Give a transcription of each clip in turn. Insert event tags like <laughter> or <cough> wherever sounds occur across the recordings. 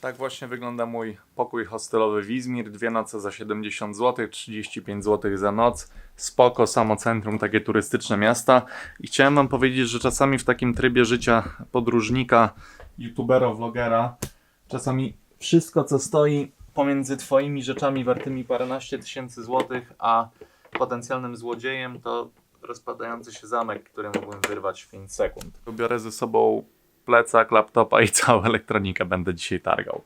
Tak właśnie wygląda mój pokój hostelowy w Izmir. Dwie noce za 70 zł, 35 zł za noc. Spoko, samo centrum, takie turystyczne miasta. I chciałem wam powiedzieć, że czasami w takim trybie życia podróżnika, youtubera, vlogera, czasami wszystko co stoi pomiędzy twoimi rzeczami wartymi paręnaście tysięcy złotych, a potencjalnym złodziejem to rozpadający się zamek, który mógłbym wyrwać w 5 sekund. Biorę ze sobą plecak, laptopa i całą elektronikę będę dzisiaj targał.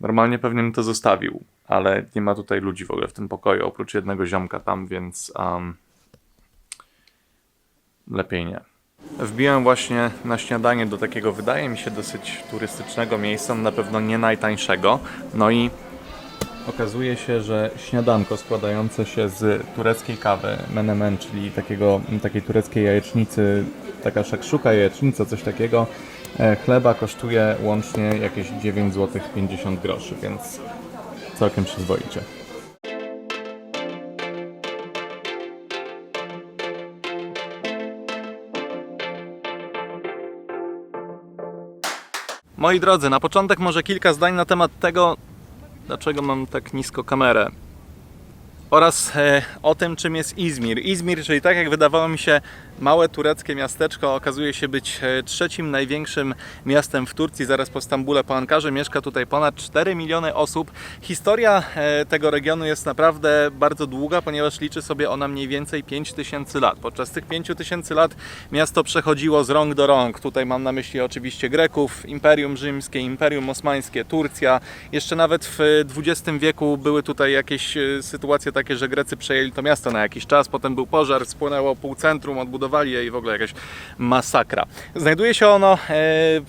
Normalnie pewnie bym to zostawił, ale nie ma tutaj ludzi w ogóle w tym pokoju, oprócz jednego ziomka tam, więc um, lepiej nie. Wbiłem właśnie na śniadanie do takiego, wydaje mi się, dosyć turystycznego miejsca, na pewno nie najtańszego. No i okazuje się, że śniadanko składające się z tureckiej kawy, menemen, czyli takiego, takiej tureckiej jajecznicy, taka szakszuka, jajecznica, coś takiego, e, chleba kosztuje łącznie jakieś 9 zł 50 groszy, więc całkiem przyzwoicie. Moi drodzy, na początek może kilka zdań na temat tego, dlaczego mam tak nisko kamerę. Oraz e, o tym, czym jest Izmir. Izmir, czyli tak jak wydawało mi się, małe tureckie miasteczko, okazuje się być e, trzecim największym miastem w Turcji, zaraz po Stambule, po Ankarze. Mieszka tutaj ponad 4 miliony osób. Historia e, tego regionu jest naprawdę bardzo długa, ponieważ liczy sobie ona mniej więcej 5 tysięcy lat. Podczas tych 5 tysięcy lat miasto przechodziło z rąk do rąk. Tutaj mam na myśli oczywiście Greków, Imperium Rzymskie, Imperium Osmańskie, Turcja. Jeszcze nawet w XX wieku były tutaj jakieś e, sytuacje takie, że Grecy przejęli to miasto na jakiś czas, potem był pożar, spłonęło pół centrum, je i w ogóle jakaś masakra. Znajduje się ono e,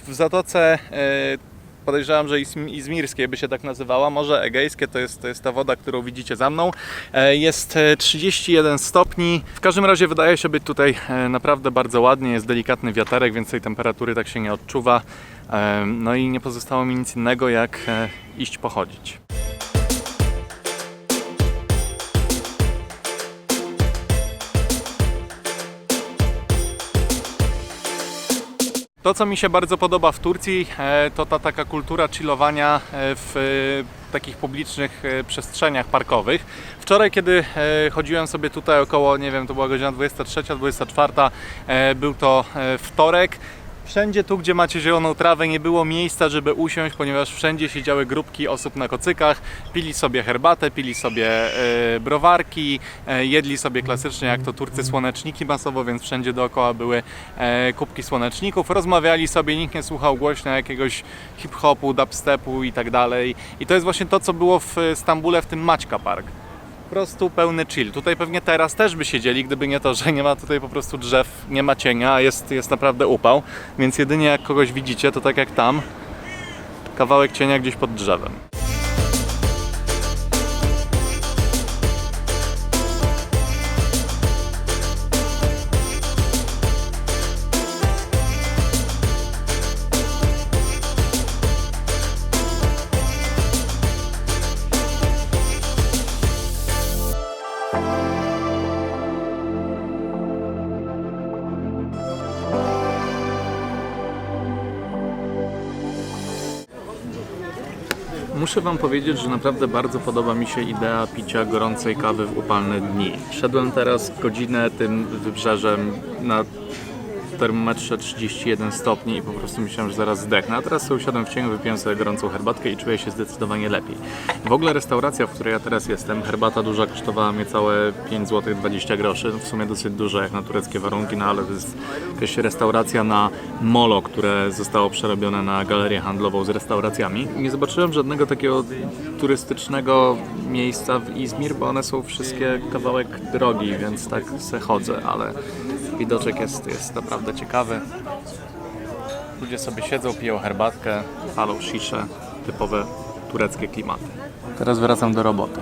w zatoce e, Podejrzewam, że Izm- Izmirskie by się tak nazywała, Morze Egejskie to jest, to jest ta woda, którą widzicie za mną. E, Jest e, 31 stopni. W każdym razie wydaje się być tutaj naprawdę bardzo ładnie. Jest delikatny wiaterek, więc tej temperatury tak się nie odczuwa. No i nie pozostało mi nic innego jak iść pochodzić. To, co mi się bardzo podoba w Turcji, e, to ta taka kultura chillowania e, w e, takich publicznych przestrzeniach parkowych. Wczoraj, kiedy chodziłem sobie tutaj około, nie wiem, to była godzina 23, 24, e, był to wtorek. Wszędzie tu, gdzie macie zieloną trawę, nie było miejsca, żeby usiąść, ponieważ wszędzie siedziały grupki osób na kocykach, pili sobie herbatę, pili sobie e, browarki, e, jedli sobie klasycznie jak to Turcy słoneczniki masowo, więc wszędzie dookoła były e, kubki słoneczników, rozmawiali sobie, nikt nie słuchał głośno jakiegoś hip-hopu, dubstepu i tak dalej. I to jest właśnie to, co było w Stambule w tym Maćka Park prostu pełny chill. Tutaj pewnie teraz też by siedzieli, gdyby nie to, że nie ma tutaj po prostu drzew, nie ma cienia, jest, jest naprawdę upał. Więc jedynie jak kogoś widzicie, to tak jak tam, kawałek cienia gdzieś pod drzewem. Muszę Wam powiedzieć, że naprawdę bardzo podoba mi się idea picia gorącej kawy w upalne dni. Szedłem teraz godzinę tym wybrzeżem na termometrze 31 stopni i po prostu myślałem, że zaraz zdechnę. A teraz usiadłem w cieniu, wypiłem sobie gorącą herbatkę i czuję się zdecydowanie lepiej. W ogóle restauracja, w której ja teraz jestem, herbata duża kosztowała mnie całe 5 zł 20 groszy. W sumie dosyć duża jak na tureckie warunki, no ale to jest jakaś restauracja na molo, które zostało przerobione na galerię handlową z restauracjami. Nie zobaczyłem żadnego takiego turystycznego miejsca w Izmir, bo one są wszystkie kawałek drogi, więc tak se chodzę, ale widoczek jest, jest naprawdę ciekawy. Ludzie sobie siedzą, piją herbatkę, palą szisze, typowe tureckie klimaty. Teraz wracam do roboty.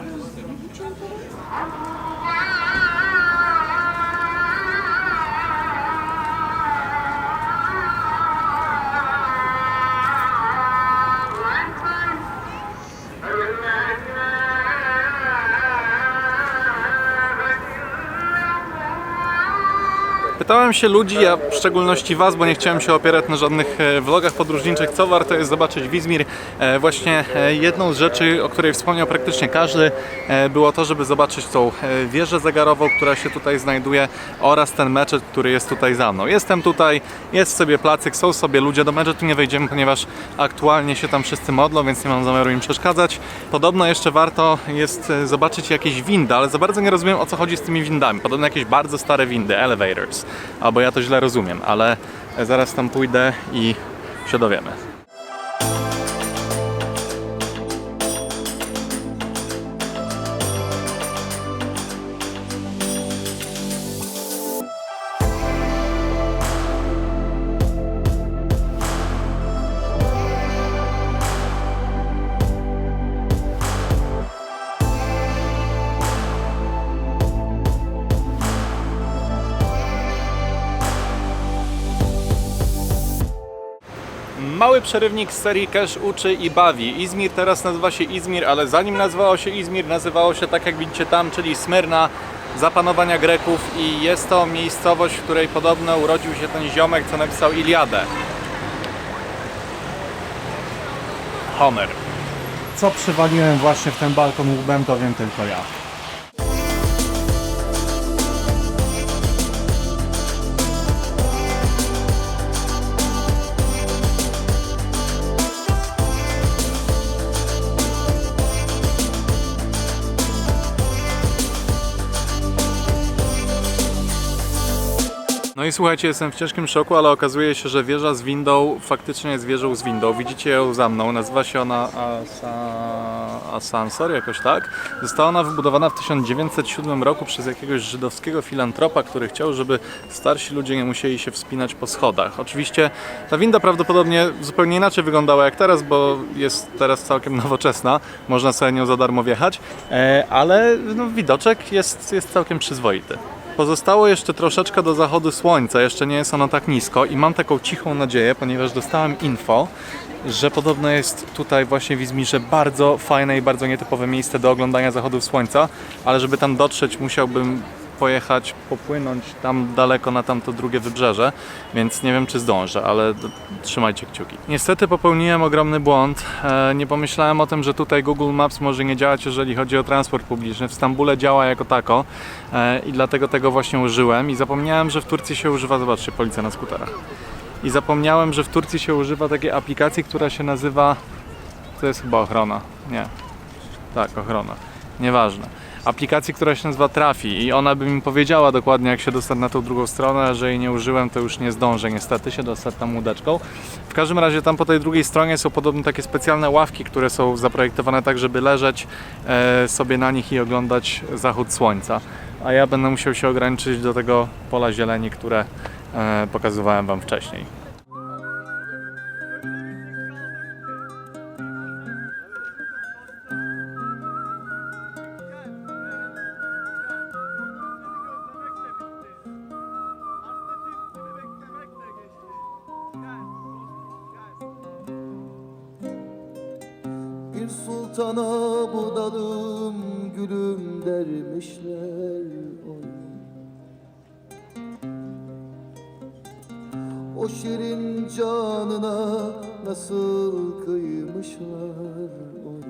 Pytałem się ludzi, a w szczególności Was, bo nie chciałem się opierać na żadnych e, vlogach podróżniczych, co warto jest zobaczyć w Izmir. E, Właśnie e, jedną z rzeczy, o której wspomniał praktycznie każdy, było to, żeby zobaczyć tą wieżę zegarową, która się tutaj znajduje oraz ten meczet, który jest tutaj za mną. Jestem tutaj, jest sobie placyk, są sobie ludzie, do meczetu nie wejdziemy, ponieważ aktualnie się tam wszyscy modlą, więc nie mam zamiaru im przeszkadzać. Podobno jeszcze warto jest zobaczyć jakieś windy, ale za bardzo nie rozumiem o co chodzi z tymi windami. Podobno jakieś bardzo stare windy, elevators, albo ja to źle rozumiem, ale zaraz tam pójdę i się dowiemy. Przerywnik z serii Cash uczy i bawi. Izmir teraz nazywa się Izmir, ale zanim nazywało się Izmir, nazywało się tak jak widzicie tam, czyli Smyrna zapanowania Greków i jest to miejscowość, w której podobno urodził się ten ziomek, co napisał Iliadę. Homer. Co przywaliłem właśnie w ten balkon łbem, to wiem tylko ja. No i słuchajcie, jestem w ciężkim szoku, ale okazuje się, że wieża z windą faktycznie jest wieżą z windą. Widzicie ją za mną, nazywa się ona Asa... Asansor, jakoś tak. Została ona wybudowana w 1907 roku przez jakiegoś żydowskiego filantropa, który chciał, żeby starsi ludzie nie musieli się wspinać po schodach. Oczywiście ta winda prawdopodobnie zupełnie inaczej wyglądała jak teraz, bo jest teraz całkiem <laughs> nowoczesna. Można sobie nią za darmo wjechać, e, ale no, widoczek jest, jest całkiem przyzwoity. Pozostało jeszcze troszeczkę do zachodu słońca, jeszcze nie jest ono tak nisko i mam taką cichą nadzieję, ponieważ dostałem info, że podobno jest tutaj właśnie w Izmirze bardzo fajne i bardzo nietypowe miejsce do oglądania zachodu słońca, ale żeby tam dotrzeć musiałbym pojechać, popłynąć tam daleko na tamto drugie wybrzeże, więc nie wiem czy zdążę, ale trzymajcie kciuki. Niestety popełniłem ogromny błąd. E, nie pomyślałem o tym, że tutaj Google Maps może nie działać, jeżeli chodzi o transport publiczny. W Stambule działa jako tako e, i dlatego tego właśnie użyłem i zapomniałem, że w Turcji się używa, zobaczcie, policja na skuterach. I zapomniałem, że w Turcji się używa takiej aplikacji, która się nazywa. To jest chyba ochrona. Nie. Tak, ochrona. Nieważne. Aplikacji, która się nazywa Trafi i ona by mi powiedziała dokładnie, jak się dostać na tą drugą stronę, że jej nie użyłem, to już nie zdążę niestety się dostać tam łódeczką. W każdym razie tam po tej drugiej stronie są podobno takie specjalne ławki, które są zaprojektowane tak, żeby leżeć e, sobie na nich i oglądać zachód słońca. A ja będę musiał się ograniczyć do tego pola zieleni, które e, pokazywałem Wam wcześniej. Bir sultana budadım gülüm dermişler oy. O şirin canına nasıl kıymışlar oy.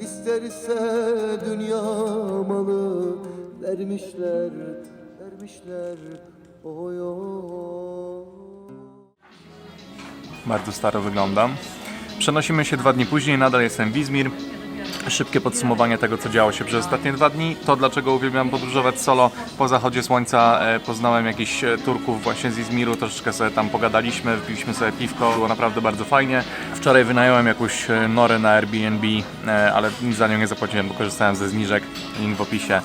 İsterse dünya malı vermişler, vermişler oy oy. Bardzo staro wyglądam. Przenosimy się dwa dni później, nadal jestem w Izmir. Szybkie podsumowanie tego, co działo się przez ostatnie dwa dni. To, dlaczego uwielbiam podróżować solo. Po zachodzie słońca e, poznałem jakichś e, Turków właśnie z Izmiru, troszeczkę sobie tam pogadaliśmy, wpiliśmy sobie piwko, było naprawdę bardzo fajnie. Wczoraj wynająłem jakąś e, norę na Airbnb, ale za nią nie zapłaciłem, bo korzystałem ze zniżek, link w opisie.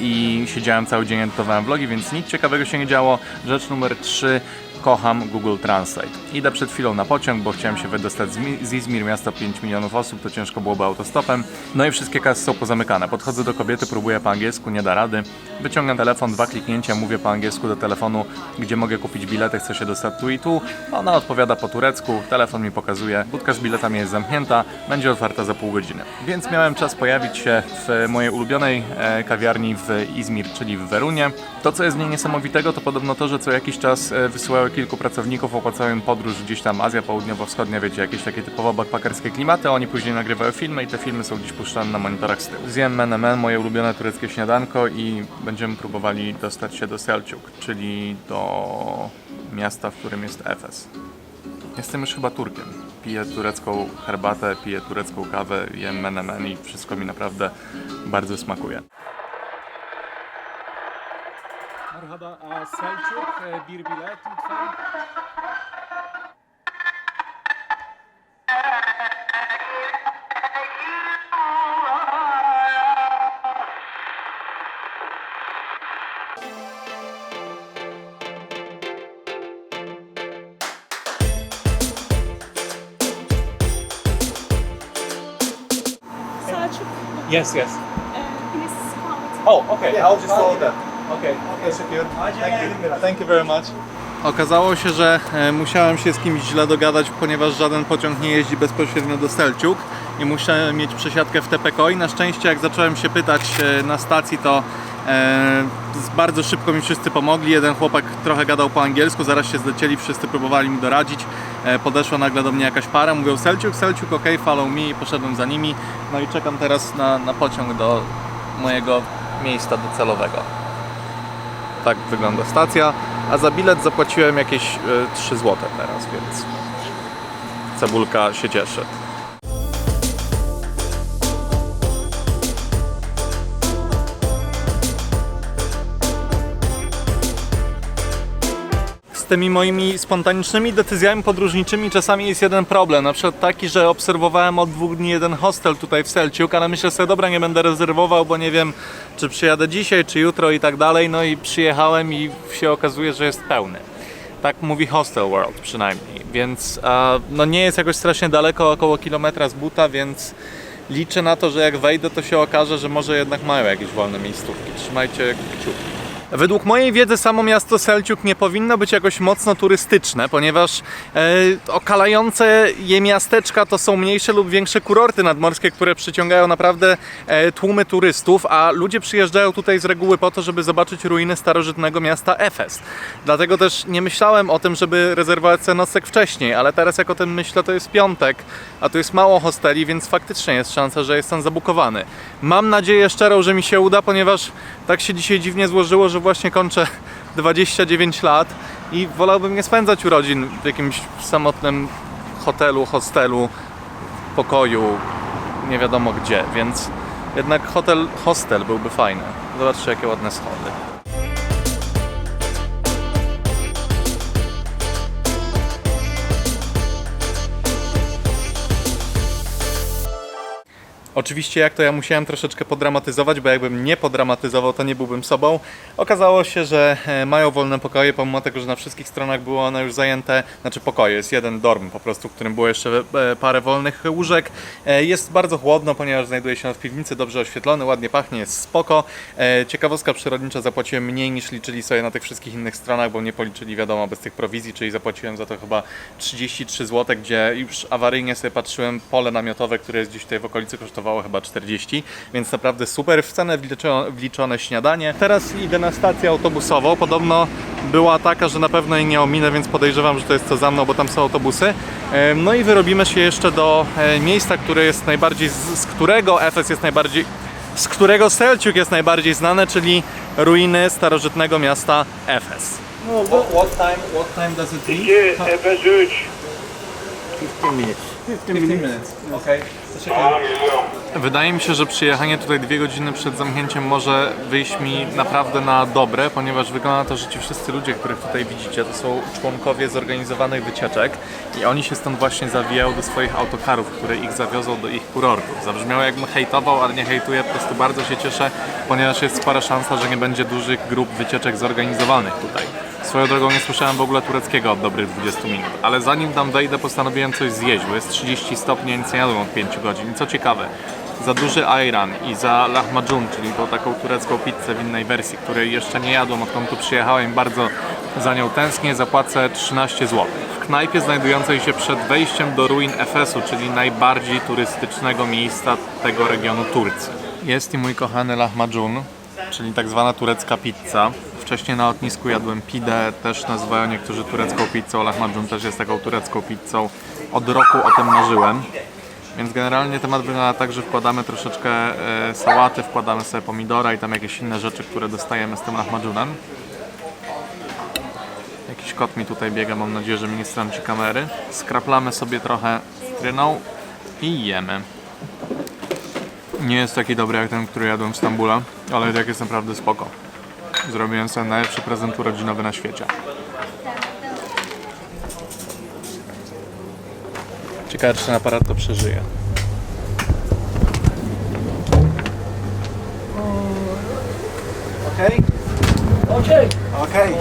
I siedziałem cały dzień, edytowałem vlogi, więc nic ciekawego się nie działo. Rzecz numer 3 kocham Google Translate. Idę przed chwilą na pociąg, bo chciałem się wydostać z Mi- z Izmir, miasta 5 milionów osób, to ciężko byłoby autostopem. No i wszystkie kasy są pozamykane. Podchodzę do kobiety, próbuję po angielsku, nie da rady. Wyciągam telefon, dwa kliknięcia, mówię po angielsku do telefonu, gdzie mogę kupić bilety, chcę się dostać tu i tu. Ona odpowiada po turecku, telefon mi pokazuje, budka z biletami jest zamknięta, będzie otwarta za pół godziny. Więc miałem czas pojawić się w mojej ulubionej e, kawiarni w Izmir, czyli w Werunie. To, co jest w niej niesamowitego, to podobno to, że co jakiś czas e, wysyłały kilku pracowników, opłacały im podróż gdzieś tam Azja Południowo-Wschodnia, wiecie, jakieś takie typowo backpackerskie klimaty, oni później nagrywają filmy i te filmy są gdzieś puszczane na monitorach z tyłu. Zjem menemen, moje ulubione tureckie śniadanko i będziemy próbowali dostać się do Selçuk, czyli do miasta, w którym jest Efes. Jestem już chyba Turkiem. Piję turecką herbatę, piję turecką kawę, jem menemen i wszystko mi naprawdę bardzo smakuje. Merhaba, Selçuk, bir bilet lütfen. Selçuk, Yes, yes. e, please count. Oh, okay, I'll just follow that. Okay, okay, secure. Thank you. Thank you very much. Okazało się, że e, musiałem się z kimś źle dogadać, ponieważ żaden pociąg nie jeździ bezpośrednio do Selciuk i muszę mieć przesiadkę w TPKO i na szczęście jak zacząłem się pytać e, na stacji, to e, bardzo szybko mi wszyscy pomogli. Jeden chłopak trochę gadał po angielsku, zaraz się zlecieli, wszyscy próbowali mi doradzić. Podeszła nagle do mnie jakaś para, mówią Selciuk, Selciuk, ok, follow me poszedłem za nimi. No i czekam teraz na, na pociąg do mojego miejsca docelowego. Tak wygląda stacja, a za bilet zapłaciłem jakieś e, 3 zł teraz, więc cebulka się cieszy. Tymi moimi spontanicznymi decyzjami podróżniczymi czasami jest jeden problem. Na przykład taki, że obserwowałem od dwóch dni jeden hostel tutaj w Selciuk, ale myślę sobie, dobra, nie będę rezerwował, bo nie wiem, czy przyjadę dzisiaj, czy jutro i tak dalej. No i przyjechałem i się okazuje, że jest pełny. Tak mówi Hostel World przynajmniej, więc a, no nie jest jakoś strasznie daleko, około kilometra z buta, więc liczę na to, że jak wejdę, to się okaże, że może jednak mają jakieś wolne miejscówki. Trzymajcie kciuki. Według mojej wiedzy samo miasto Selciuk nie powinno być jakoś mocno turystyczne, ponieważ e, okalające je miasteczka to są mniejsze lub większe kurorty nadmorskie, które przyciągają naprawdę e, tłumy turystów, a ludzie przyjeżdżają tutaj z reguły po to, żeby zobaczyć ruiny starożytnego miasta Efes. Dlatego też nie myślałem o tym, żeby rezerwować sobie nocleg wcześniej, ale teraz jak o tym myślę, to jest piątek, a tu jest mało hosteli, więc faktycznie jest szansa, że jestem zabukowany. Mam nadzieję szczerą, że mi się uda, ponieważ tak się dzisiaj dziwnie złożyło, że właśnie kończę 29 lat i wolałbym nie spędzać urodzin w jakimś samotnym hotelu, hostelu, pokoju, nie wiadomo gdzie, więc jednak hotel, hostel byłby fajny. Zobaczcie jakie ładne schody. Oczywiście jak to ja musiałem troszeczkę podramatyzować, bo jakbym nie podramatyzował, to nie byłbym sobą. Okazało się, że e, mają wolne pokoje, pomimo tego, że na wszystkich stronach były one już zajęte, znaczy pokoje, jest jeden dorm po prostu, w którym było jeszcze e, parę wolnych łóżek. E, Jest bardzo chłodno, ponieważ znajduje się w piwnicy, dobrze oświetlony, ładnie pachnie, jest spoko. Ciekawostka przyrodnicza, zapłaciłem mniej niż liczyli sobie na tych wszystkich innych stronach, bo nie policzyli wiadomo bez tych prowizji, czyli zapłaciłem za to chyba 33 zł, gdzie już awaryjnie sobie patrzyłem, pole namiotowe, które jest gdzieś tutaj w okolicy kosztowało chyba 40, więc naprawdę super. W cenę wliczone śniadanie. Teraz idę na stację autobusową. Podobno była taka, że na pewno jej nie ominę, więc podejrzewam, że to jest to za mną, bo tam są autobusy. No i wyrobimy się jeszcze do e, miejsca, które jest najbardziej, z, którego Efes jest najbardziej, z którego Selciuk jest najbardziej znane, czyli ruiny starożytnego miasta Efes. What time, what time does it İki, Efes 3. 15 minutes. Okay. Wydaje mi się, że przyjechanie tutaj dwie godziny przed zamknięciem może wyjść mi naprawdę na dobre, ponieważ wygląda to, że ci wszyscy ludzie, których tutaj widzicie, to są członkowie zorganizowanych wycieczek i oni się stąd właśnie zawijają do swoich autokarów, które ich zawiozą do ich kurortów. Zabrzmiało jakbym hejtował, ale nie hejtuję, po prostu bardzo się cieszę, ponieważ jest spora szansa, że nie będzie dużych grup wycieczek zorganizowanych tutaj. Swoją drogą nie słyszałem w ogóle tureckiego od dobrych 20 minut, ale zanim tam wejdę postanowiłem coś zjeść, bo jest 30 stopni, nic nie jadłem od 5 godzin. Co ciekawe, za duży ayran i za lahmacun, czyli tą taką turecką pizzę w innej wersji, której jeszcze nie jadłem odkąd tu przyjechałem, bardzo za nią tęsknię, zapłacę 13 zł. W knajpie znajdującej się przed wejściem do ruin Efesu, czyli najbardziej turystycznego miejsca tego regionu Turcji. Jest i mój kochany lahmacun, czyli tak zwana turecka pizza. Wcześniej na lotnisku jadłem pidę, też nazywają niektórzy turecką pizzą, lahmacun też jest taką turecką pizzą. Od roku o tym marzyłem. Więc generalnie temat wygląda tak, że wkładamy troszeczkę e, sałaty, wkładamy sobie pomidora i tam jakieś inne rzeczy, które dostajemy z tym lahmacunem. Jakiś kot mi tutaj biega, mam nadzieję, że mi nie strąci kamery. Skraplamy sobie trochę cytryną i jemy. Nie jest taki dobry jak ten, który jadłem w Stambule, ale i tak jest naprawdę spoko. Zrobiłem sobie najlepszy prezent urodzinowy na świecie. Ciekawe, czy ten aparat to przeżyje. Okej? Okej. Okej.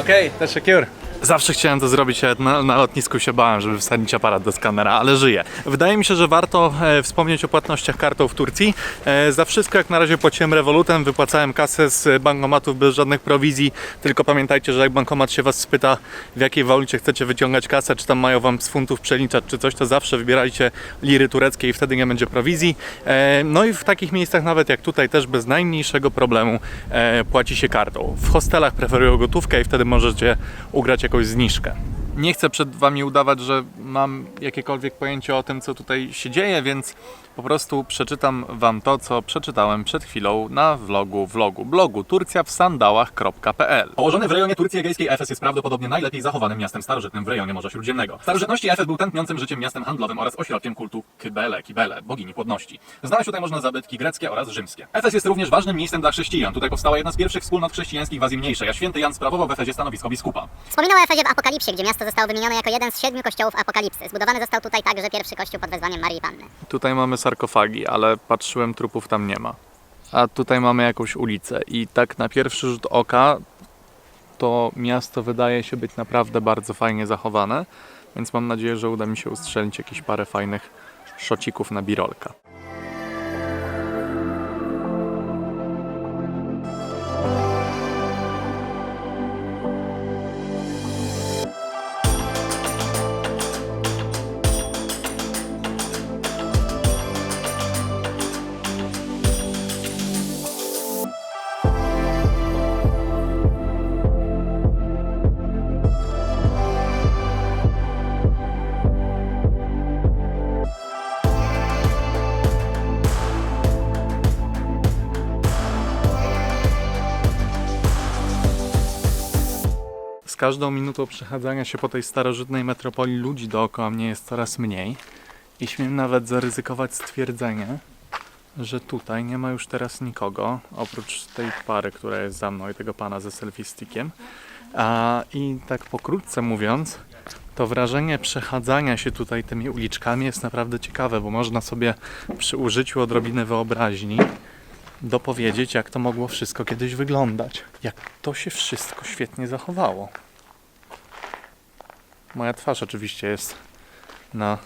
Okej, to secure. Zawsze chciałem to zrobić, na, na lotnisku się bałem, żeby wsadzić aparat do skanera, ale żyję. Wydaje mi się, że warto e, wspomnieć o płatnościach kartą w Turcji. E, za wszystko jak na razie płaciłem rewolutem, wypłacałem kasę z bankomatów bez żadnych prowizji, tylko pamiętajcie, że jak bankomat się was spyta w jakiej walucie chcecie wyciągać kasę, czy tam mają wam z funtów przeliczać, czy coś, to zawsze wybierajcie liry tureckie i wtedy nie będzie prowizji. E, no i w takich miejscach nawet jak tutaj też bez najmniejszego problemu e, płaci się kartą. W hostelach preferują gotówkę i wtedy możecie ugrać jakąś zniżkę. Nie chcę przed Wami udawać, że mam jakiekolwiek pojęcie o tym, co tutaj się dzieje, więc po prostu przeczytam Wam to, co przeczytałem przed chwilą na vlogu, vlogu, blogu turcjawsandałach.pl. Położony w rejonie Turcji Egejskiej Efes jest prawdopodobnie najlepiej zachowanym miastem starożytnym w rejonie Morza Śródziemnego. W starożytności Efes był tętniącym życiem miastem handlowym oraz ośrodkiem kultu Kybele, Kibele, bogini płodności. Znaleźć tutaj można zabytki greckie oraz rzymskie. Efes jest również ważnym miejscem dla chrześcijan. Tutaj powstała jedna z pierwszych wspólnot chrześcijańskich w Azji Mniejszej, a święty Jan sprawował w Efezie stanowisko biskupa. Wspominał o Efezie w Apokalipsie, gdzie miasto zostało wymienione jako jeden z siedmiu kościołów Apokalipsy. Zbudowany został tutaj także pierwszy kościół pod wezwaniem Marii Panny. Tutaj mamy sarkofagi, ale patrzyłem, trupów tam nie ma. A tutaj mamy jakąś ulicę i tak na pierwszy rzut oka to miasto wydaje się być naprawdę bardzo fajnie zachowane, więc mam nadzieję, że uda mi się ustrzelić jakieś parę fajnych szocików na birolka. Każdą minutą przechadzania się po tej starożytnej metropolii ludzi dookoła mnie jest coraz mniej i śmiem nawet zaryzykować stwierdzenie, że tutaj nie ma już teraz nikogo, oprócz tej pary, która jest za mną i tego pana ze selfie stickiem. A, I tak pokrótce mówiąc, to wrażenie przechadzania się tutaj tymi uliczkami jest naprawdę ciekawe, bo można sobie przy użyciu odrobiny wyobraźni dopowiedzieć, jak to mogło wszystko kiedyś wyglądać. Jak to się wszystko świetnie zachowało. Moja twarz oczywiście jest na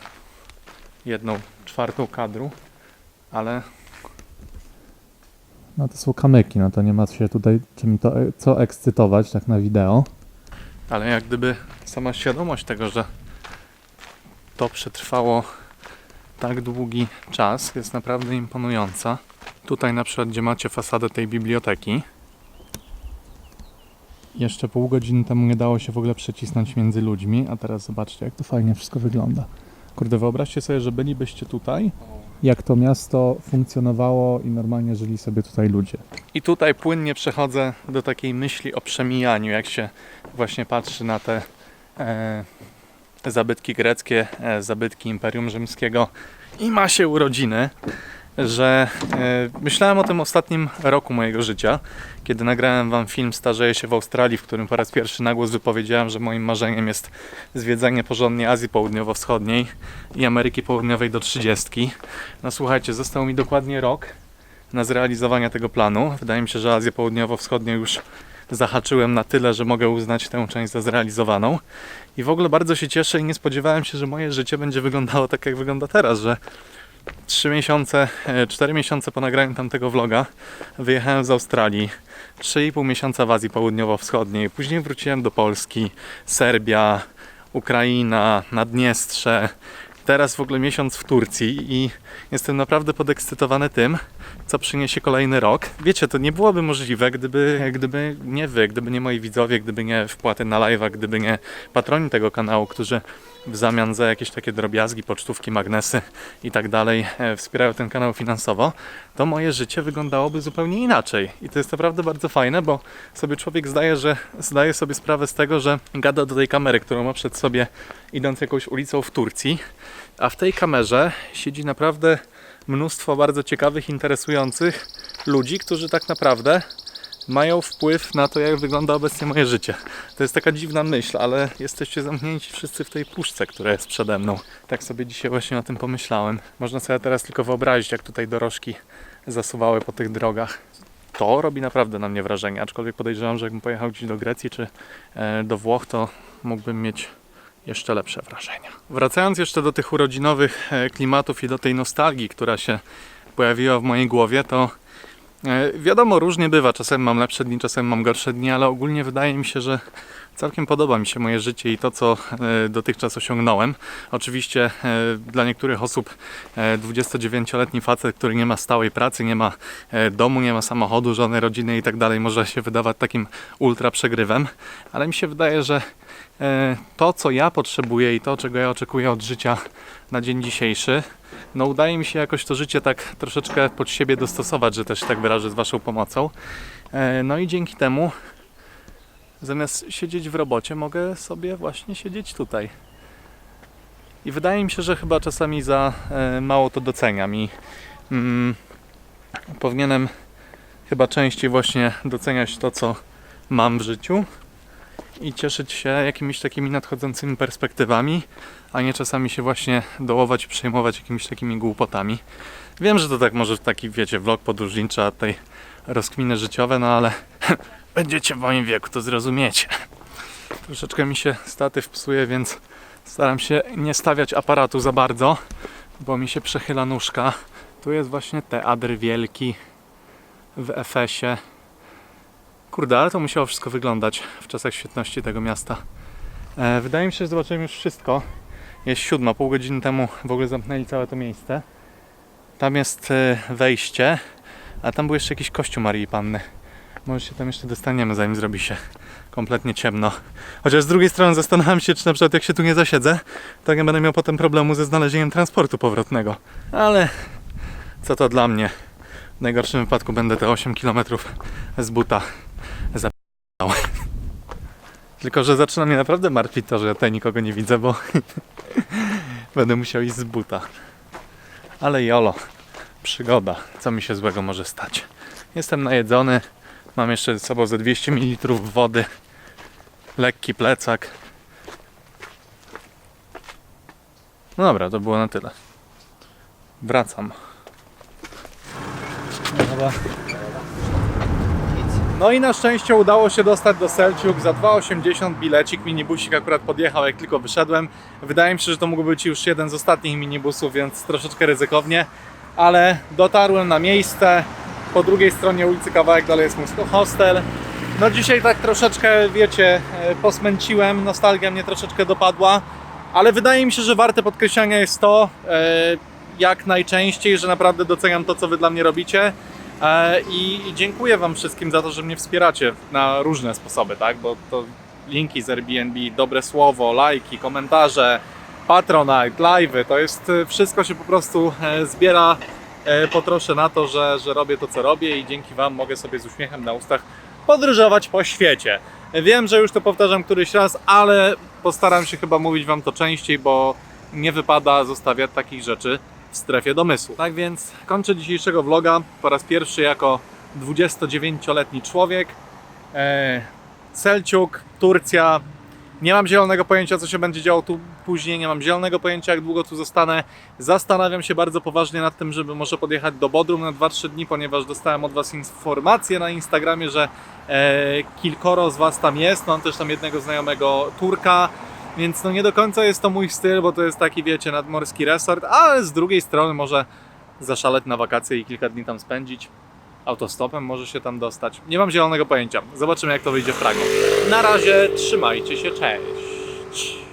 jedną czwartą kadru, ale No to są kamyki, no to nie ma się tutaj czym to, co ekscytować tak na wideo. ale jak gdyby sama świadomość tego, że to przetrwało tak długi czas, jest naprawdę imponująca. Tutaj na przykład, gdzie macie fasadę tej biblioteki, Jeszcze pół godziny temu nie dało się w ogóle przecisnąć między ludźmi, a teraz zobaczcie, jak to fajnie wszystko wygląda. Kurde, wyobraźcie sobie, że bylibyście tutaj, jak to miasto funkcjonowało i normalnie żyli sobie tutaj ludzie. I tutaj płynnie przechodzę do takiej myśli o przemijaniu, jak się właśnie patrzy na te e, zabytki greckie, e, zabytki Imperium Rzymskiego i ma się urodziny, że e, myślałem o tym ostatnim roku mojego życia, kiedy nagrałem wam film Starzeję się w Australii, w którym po raz pierwszy na głos wypowiedziałem, że moim marzeniem jest zwiedzanie porządnie Azji Południowo-Wschodniej i Ameryki Południowej do 30. No słuchajcie, został mi dokładnie rok na zrealizowanie tego planu. Wydaje mi się, że Azję Południowo-Wschodnią już zahaczyłem na tyle, że mogę uznać tę część za zrealizowaną. I w ogóle bardzo się cieszę i nie spodziewałem się, że moje życie będzie wyglądało tak, jak wygląda teraz, że 3 miesiące, 4 miesiące po nagraniu tamtego vloga wyjechałem z Australii, 3,5 miesiąca w Azji Południowo-Wschodniej, później wróciłem do Polski, Serbia, Ukraina, Naddniestrze, teraz w ogóle miesiąc w Turcji i jestem naprawdę podekscytowany tym, co przyniesie kolejny rok. Wiecie, to nie byłoby możliwe, gdyby, gdyby nie wy, gdyby nie moi widzowie, gdyby nie wpłaty na live'a, gdyby nie patroni tego kanału, którzy w zamian za jakieś takie drobiazgi, pocztówki, magnesy i tak dalej e, wspierają ten kanał finansowo, to moje życie wyglądałoby zupełnie inaczej. I to jest naprawdę bardzo fajne, bo sobie człowiek zdaje, że zdaje sobie sprawę z tego, że gada do tej kamery, którą ma przed sobie idąc jakąś ulicą w Turcji, a w tej kamerze siedzi naprawdę mnóstwo bardzo ciekawych, interesujących ludzi, którzy tak naprawdę mają wpływ na to, jak wygląda obecnie moje życie. To jest taka dziwna myśl, ale jesteście zamknięci wszyscy w tej puszce, która jest przede mną. Tak sobie dzisiaj właśnie o tym pomyślałem. Można sobie teraz tylko wyobrazić, jak tutaj dorożki zasuwały po tych drogach. To robi naprawdę na mnie wrażenie, aczkolwiek podejrzewam, że jakbym pojechał gdzieś do Grecji czy e, do Włoch, to mógłbym mieć jeszcze lepsze wrażenia. Wracając jeszcze do tych urodzinowych e, klimatów i do tej nostalgii, która się pojawiła w mojej głowie, to Wiadomo, różnie bywa. Czasem mam lepsze dni, czasem mam gorsze dni, ale ogólnie wydaje mi się, że całkiem podoba mi się moje życie i to, co e, dotychczas osiągnąłem. Oczywiście e, dla niektórych osób e, 29-letni facet, który nie ma stałej pracy, nie ma e, domu, nie ma samochodu, żony, rodziny i tak dalej, może się wydawać takim ultra przegrywem, ale mi się wydaje, że e, to, co ja potrzebuję i to, czego ja oczekuję od życia na dzień dzisiejszy, no udaje mi się jakoś to życie tak troszeczkę pod siebie dostosować, że też tak wyrażę z Waszą pomocą. E, No i dzięki temu zamiast siedzieć w robocie, mogę sobie właśnie siedzieć tutaj. I wydaje mi się, że chyba czasami za e, mało to doceniam i mm, powinienem chyba częściej właśnie doceniać to, co mam w życiu i cieszyć się jakimiś takimi nadchodzącymi perspektywami, a nie czasami się właśnie dołować i przejmować jakimiś takimi głupotami. Wiem, że to tak może taki, wiecie, vlog podróżniczy, a tej rozkminy życiowe, no ale <laughs> będziecie w moim wieku, to zrozumiecie. Troszeczkę mi się statyw psuje, więc staram się nie stawiać aparatu za bardzo, bo mi się przechyla nóżka. Tu jest właśnie teatr wielki w Efesie. Kurde, ale to musiało wszystko wyglądać w czasach świetności tego miasta. E, wydaje mi się, że zobaczyłem już wszystko. Jest siódma, pół godziny temu w ogóle zamknęli całe to miejsce. Tam jest e, wejście, a tam był jeszcze jakiś kościół Marii Panny. Może się tam jeszcze dostaniemy, zanim zrobi się kompletnie ciemno. Chociaż z drugiej strony zastanawiam się, czy na przykład jak się tu nie zasiedzę, to nie będę miał potem problemu ze znalezieniem transportu powrotnego. Ale co to dla mnie? W najgorszym wypadku będę te 8 km z buta. Tylko, że zaczyna mnie naprawdę martwić to, że ja tutaj nikogo nie widzę, bo <laughs> będę musiał iść z buta. Ale jolo, przygoda, co mi się złego może stać. Jestem najedzony, mam jeszcze ze sobą ze 200 ml wody, lekki plecak. No dobra, to było na tyle. Wracam. Dobra. No i na szczęście udało się dostać do Selciuk za 2,80 bilecik. Minibusik akurat podjechał jak tylko wyszedłem. Wydaje mi się, że to mógł być już jeden z ostatnich minibusów, więc troszeczkę ryzykownie. Ale dotarłem na miejsce. Po drugiej stronie ulicy kawałek dalej jest mój hostel. No dzisiaj tak troszeczkę, wiecie, e, posmęciłem. Nostalgia mnie troszeczkę dopadła. Ale wydaje mi się, że warte podkreślenia jest to, e, jak najczęściej, że naprawdę doceniam to, co Wy dla mnie robicie. E, I, dziękuję Wam wszystkim za to, że mnie wspieracie na różne sposoby, tak? Bo to linki z Airbnb, dobre słowo, lajki, komentarze, Patronite, live'y, to jest e, wszystko się po prostu e, zbiera po trosze na to, że, że robię to, co robię i dzięki Wam mogę sobie z uśmiechem na ustach podróżować po świecie. Wiem, że już to powtarzam któryś raz, ale postaram się chyba mówić Wam to częściej, bo nie wypada zostawiać takich rzeczy w strefie domysłu. Tak więc kończę dzisiejszego vloga po raz pierwszy jako 29-letni człowiek. E, Selciuk, Turcja, Nie mam zielonego pojęcia, co się będzie działo tu później, nie mam zielonego pojęcia, jak długo tu zostanę. Zastanawiam się bardzo poważnie nad tym, żeby może podjechać do Bodrum na 2-3 dni, ponieważ dostałem od Was informację na Instagramie, że e, kilkoro z Was tam jest. Mam też tam jednego znajomego Turka, więc no nie do końca jest to mój styl, bo to jest taki, wiecie, nadmorski resort, ale z drugiej strony może zaszaleć na wakacje i kilka dni tam spędzić. Autostopem może się tam dostać. Nie mam zielonego pojęcia. Zobaczymy, jak to wyjdzie w Pragu. Na razie trzymajcie się, cześć.